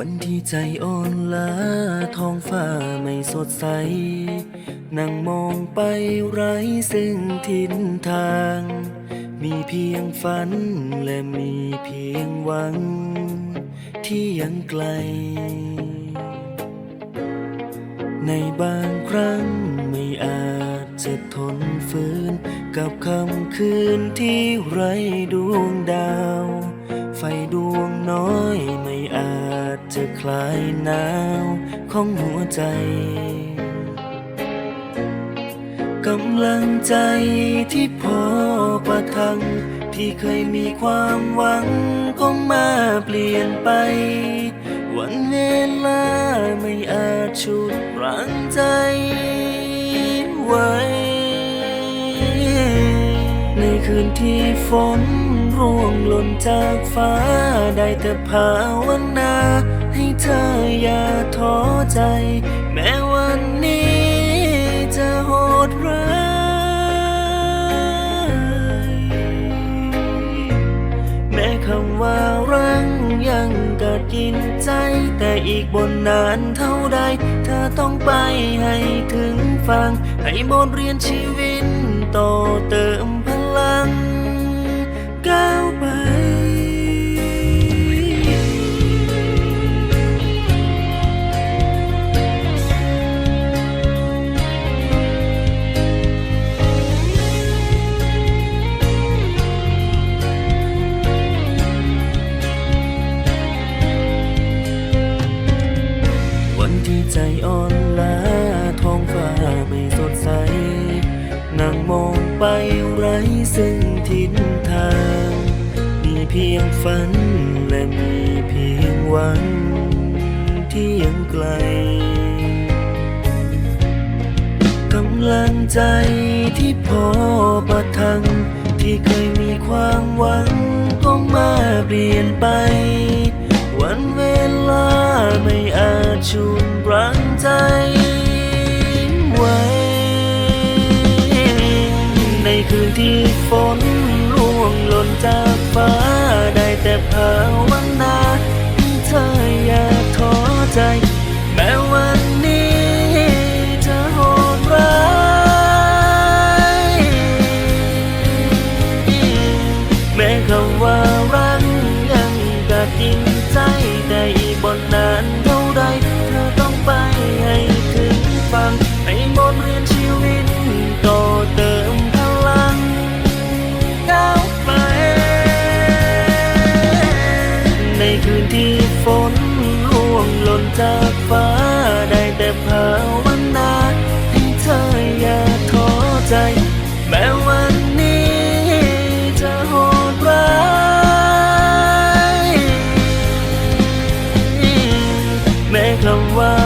วันที่ใจอ่อนล้าท้องฟ้าไม่สดใส นั่งมองไปไร้ซึ่งทิศทาง มีเพียงฝันและมีเพียงหวัง ที่ยังไกล ในบางครั้งไม่อาจจะทนฝืน กับคำคืนที่ไร้ดวงดาว ดวงน้อยไม่อาจจะคลายหนาวของหัวใจกำลังใจที่พอประทัง ที่เคยมีความหวังก็มาเปลี่ยนไป วันเวลาไม่อาจชุดรั้งใจ คืนที่ฝนร่วงหล่นจากฟ้า ได้แต่ภาวนา ให้เธออย่าท้อใจ แม้วันนี้จะโหดร้ายแม้คำว่ารังยังกัดกินใจ แต่อีกบนนานเท่าใด เธอต้องไปให้ถึงฟัง ให้บทเรียนชีวิตต่อเติม อ่อนล้าท้องฟ้าไม่สดใส นั่งมองไปไร้ซึ่งทิศทาง มีเพียงฝันและมีเพียงหวังที่ยังไกลกำลังใจที่พอประทัง ที่เคยมีความหวังก็มาเปลี่ยนไป วันเวลาไม่อาจชุนรั้ คืนที่ฝนร่วงหล่นจากฟ้าได้แต่พา นจากฟ้าได้แต่ภาวนาให้เธออย่าท้อใจ แม้วันนี้จะโหดร้ายแม้คำว่า